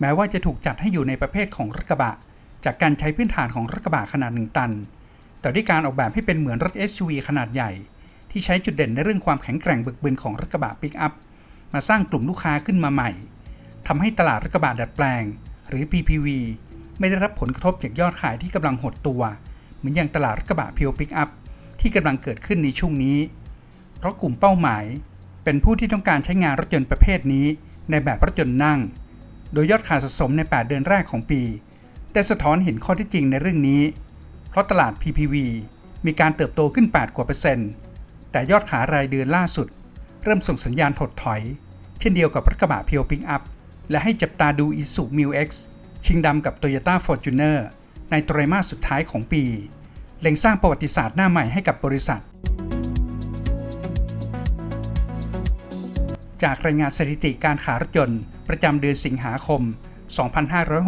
แม้ว่าจะถูกจัดให้อยู่ในประเภทของรถกระบะ จากการใช้พื้นฐานของรถกระบะขนาด 1 ตัน แต่ด้วยการออกแบบให้เป็นเหมือนรถ SUV ขนาดใหญ่ ที่ใช้จุดเด่นในเรื่องความแข็งแกร่งบึกบึนของรถกระบะปิกอัพมาสร้างกลุ่มลูกค้าขึ้นมาใหม่ทำให้ตลาดรถกระบะดัดแปลง หรือ PPV ไม่ได้รับผลกระทบจากยอดขายที่กำลังหดตัว เหมือนอย่างตลาดรถกระบะเพียวปิกอัพที่กำลังเกิดขึ้นในช่วงนี้ เพราะกลุ่มเป้าหมาย เป็นผู้ที่ต้องการใช้งานรถยนต์ประเภทนี้ ในแบบรถยนต์นั่ง โดยยอดขายสะสมใน 8 เดือนแรกของปี แต่สะท้อนเห็นข้อที่จริงในเรื่องนี้ เพราะตลาด PPV มีการเติบโตขึ้น 8 กว่าเปอร์เซ็นต์ แต่ยอดขายรายเดือนล่าสุด เริ่มส่งสัญญาณถดถอย เช่นเดียวกับรถกระบะเพียวปิกอัพ และให้จับตาดู Isuzu m u X ชิงดำกับ Toyota Fortuner ในไตรมาสสุดท้ายของปี เล็งสร้างประวัติศาสตร์หน้าใหม่ให้กับบริษัท จากรายงานสถิติการขายรถยนต์ ประจำเดือนสิงหาคม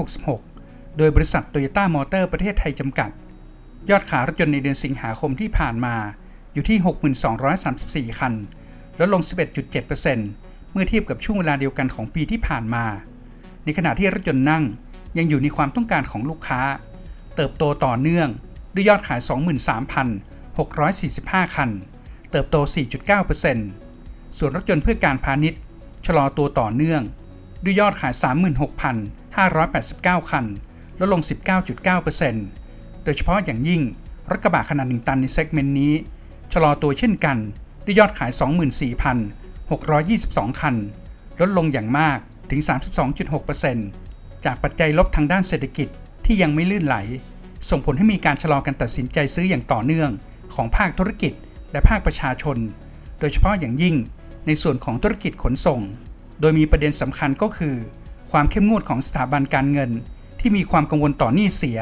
2566 โดยบริษัทโตโยต้ามอเตอร์ประเทศไทยจำกัด ยอดขายรถยนต์ในเดือนสิงหาคมที่ผ่านมาอยู่ที่ 6,234 คัน ลดลง 11.7%เมื่อเทียบกับช่วงเวลาเดียวกันของปีที่ผ่านมา ในขณะที่รถยนต์นั่งยังอยู่ในความต้องการของลูกค้า เติบโตต่อเนื่องด้วยยอดขาย 23,645 คัน เติบโต 4.9%ส่วนรถยนต์เพื่อการพาณิชย์ ชะลอตัวต่อเนื่อง ด้วยยอดขาย 36,589 คัน ลดลง 19.9%โดยเฉพาะอย่างยิ่ง รถกระบะขนาด 1 ตันในเซกเมนต์นี้ ชะลอตัวเช่นกัน ด้วยยอดขาย 24,622 คัน ลดลงอย่างมากถึง 32.6%จากปัจจัยลบทางด้านเศรษฐกิจที่ยังไม่ลื่นไหล ส่งผลให้มีการชะลอการตัดสินใจซื้ออย่างต่อเนื่องของภาคธุรกิจและภาคประชาชน โดยเฉพาะอย่างยิ่งในส่วนของธุรกิจขนส่ง โดยมีประเด็นสำคัญก็คือ ความเข้มงวดของสถาบันการเงิน ที่มีความกังวลต่อหนี้เสีย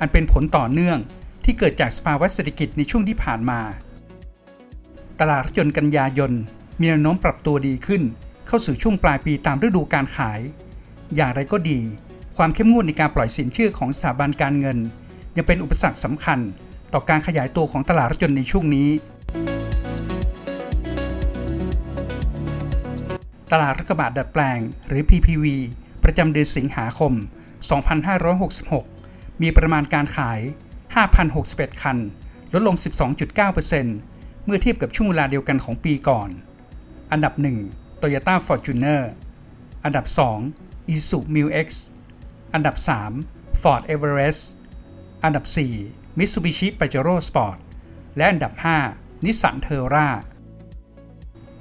อันเป็นผลต่อเนื่องที่เกิดจากสภาวะเศรษฐกิจในช่วงที่ผ่านมา ตลาดรถยนต์กันยายน มีแนวโน้มปรับตัวดีขึ้น เข้าสู่ช่วงปลายปีตามฤดูการขาย อย่างไรก็ดี ความเข้มงวดในการปล่อยสินเชื่อของสถาบันการเงิน ยังเป็นอุปสรรคสำคัญ ต่อการขยายตัวของตลาดรถยนต์ในช่วงนี้ ตลาดรถกระบะดัดแปลง หรือ PPV ประจำเดือนสิงหาคม 2566 มีประมาณการขาย 5,061 คัน ลดลง 12.9%เมื่อเทียบกับช่วงเวลาเดียวกันของปีก่อน อันดับ 1 Toyota Fortuner อันดับ 2 Isuzu Mu X อันดับ 3 Ford Everest อันดับ 4 Mitsubishi Pajero Sport และอันดับ 5 Nissan Terra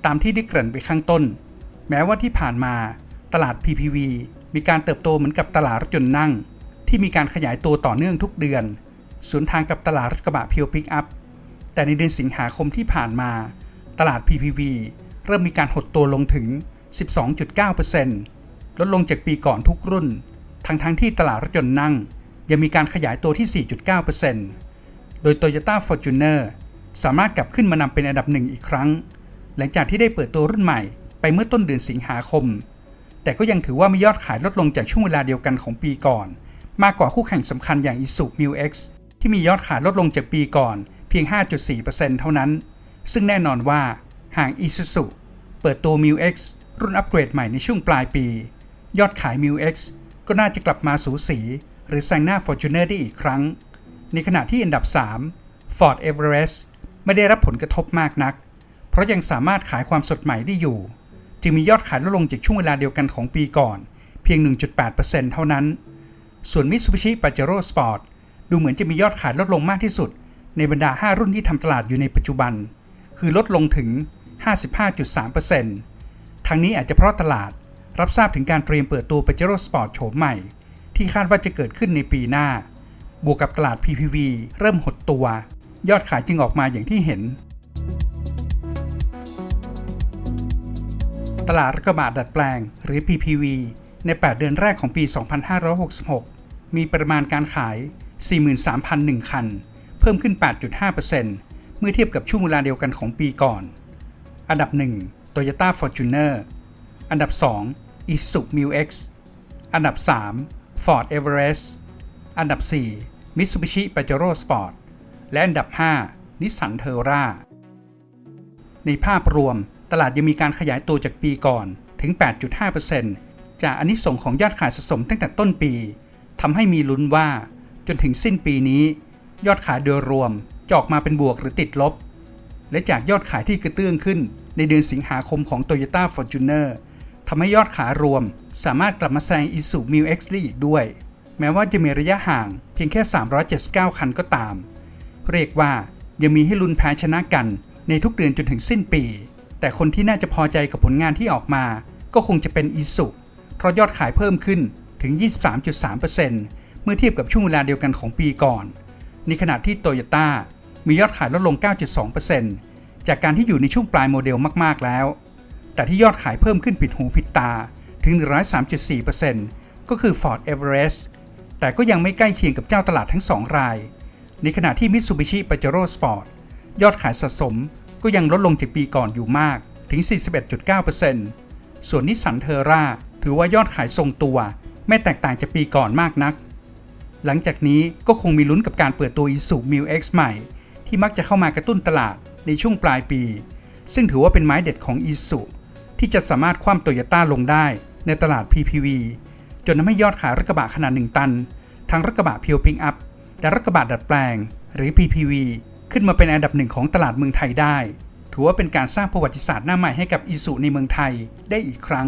ตามที่ได้เกริ่นไปข้างต้น แม้ว่าที่ผ่านมาตลาด PPV มีการเติบโตเหมือนกับตลาดรถยนต์นั่ง ที่มีการขยายตัวต่อเนื่องทุกเดือน สวนทางกับตลาดรถกระบะเพียวพิกอัพแต่ในเดือนสิงหาคมที่ผ่านมา ตลาด PPV เริ่มมีการหดตัวลงถึง 12.9%ลดลงจากปีก่อนทุกรุ่น ทั้งทั้งที่ตลาดรถยนต์นั่ง ยังมีการขยายตัวที่ 4.9%โดย Toyota Fortuner สามารถกลับขึ้นมานำเป็นอันดับหนึ่งอีกครั้ง หลังจากที่ได้เปิดตัวรุ่นใหม่ ไปเมื่อต้นเดือนสิงหาคม แต่ก็ยังถือว่ามียอดขายลดลงจากช่วงเวลาเดียวกันของปีก่อน มากกว่าคู่แข่งสำคัญอย่าง Isuzu Mu X ที่มียอดขายลดลงจากปีก่อนเพียง 5.4%เท่านั้น ซึ่งแน่นอนว่าหาก Isuzu เปิดตัว Mu X รุ่นอัปเกรดใหม่ในช่วงปลายปี ยอดขาย Mu X ก็น่าจะกลับมาสูสี หรือแซงหน้า Fortuner ได้อีกครั้ง ในขณะที่อันดับ 3 Ford Everest ไม่ได้รับผลกระทบมากนัก เพราะยังสามารถขายความสดใหม่ได้อยู่ จึงมียอดขายลดลงจากช่วงเวลาเดียวกันของปีก่อน เพียง 1.8%เท่านั้น ส่วน Mitsubishi Pajero Sport ดูเหมือนจะมียอดขายลดลงมากที่สุด ในบรรดา 5 รุ่นที่ทำตลาดอยู่ในปัจจุบัน คือลดลงถึง 55.3%ทั้งนี้อาจจะเพราะตลาดรับทราบถึงการเตรียมเปิดตัว Pajero Sport โฉมใหม่ ที่คาดว่าจะเกิดขึ้นในปีหน้า บวกกับตลาด PPV เริ่มหดตัว ยอดขายจึงออกมาอย่างที่เห็น ตลาดรถกระบะดัดแปลง หรือ PPV ใน 8 เดือนแรกของปี 2566 มีปริมาณการขาย 43,001 คัน เพิ่มขึ้น 8.5%เมื่อเทียบกับช่วงเวลาเดียวกันของปีก่อน อันดับ 1 Toyota Fortuner อันดับ 2 Isuzu Mu X อันดับ 3 Ford Everest อันดับ 4 Mitsubishi Pajero Sport และอันดับ 5 Nissan Terra ในภาพรวม ลาดยังมีการขยายตัวจากปีก่อนถึง 8.5%จจากอนนิสงส์ของยอดขายสะสมตั้งแต่ต้นปีทำให้มีลุ้นว่าจนถึงสิ้นปีนี้ ยอดขายโดยรวมจะออกมาเป็นบวกหรือติดลบ และจากยอดขายที่กระเตื้องขึ้นในเดือนสิงหาคมของ Toyota Fortuner ทำให้ยอดขายรวมสามารถกลับมาแซง Isuzu Mu X ได้อีกด้วย แม้ว่าจะมีระยะห่างเพียงแค่ 379 คันก็ตาม เรียกว่ายังมีให้ลุ้นแพ้ชนะกันในทุกเดือนจนถึงสิ้นปี แต่คนที่น่าจะพอใจกับผลงานที่ออกมา ก็คงจะเป็น Isuzu เพราะยอดขายเพิ่มขึ้นถึง 23.3%เมื่อเทียบกับช่วงเวลาเดียวกันของปีก่อน ในขณะที่ Toyota มียอดขายลดลง 9.2%จากการที่อยู่ในช่วงปลายโมเดลมากๆแล้ว แต่ที่ยอดขายเพิ่มขึ้นผิดหูผิดตาถึง 103.4%ก็คือ Ford Everest แต่ก็ยังไม่ใกล้เคียงกับเจ้าตลาดทั้ง 2 ราย ในขณะที่ Mitsubishi Pajero Sport ยอดขายสะสม ก็ยังลดลงจากปีก่อนอยู่มากถึง 41.9%ส่วนนิสสันเทอร่าถือว่ายอดขายทรงตัว ไม่แตกต่างจากปีก่อนมากนัก หลังจากนี้ก็คงมีลุ้นกับการเปิดตัว Isuzu Mu X ใหม่ ที่มักจะเข้ามากระตุ้นตลาดในช่วงปลายปี ซึ่งถือว่าเป็นไม้เด็ดของ Isuzu ที่จะสามารถคว่ำโตโยต้าลงได้ในตลาด PPV จนทำให้ยอดขายรถกระบะขนาด 1 ตัน ทั้งรถกระบะเพียวพิงอัพและรถกระบะดัดแปลง หรือ PPV ขึ้นมาเป็นอันดับหนึ่งของตลาดเมืองไทยได้ ถือว่าเป็นการสร้างประวัติศาสตร์หน้าใหม่ให้กับอิสุในเมืองไทยได้อีกครั้ง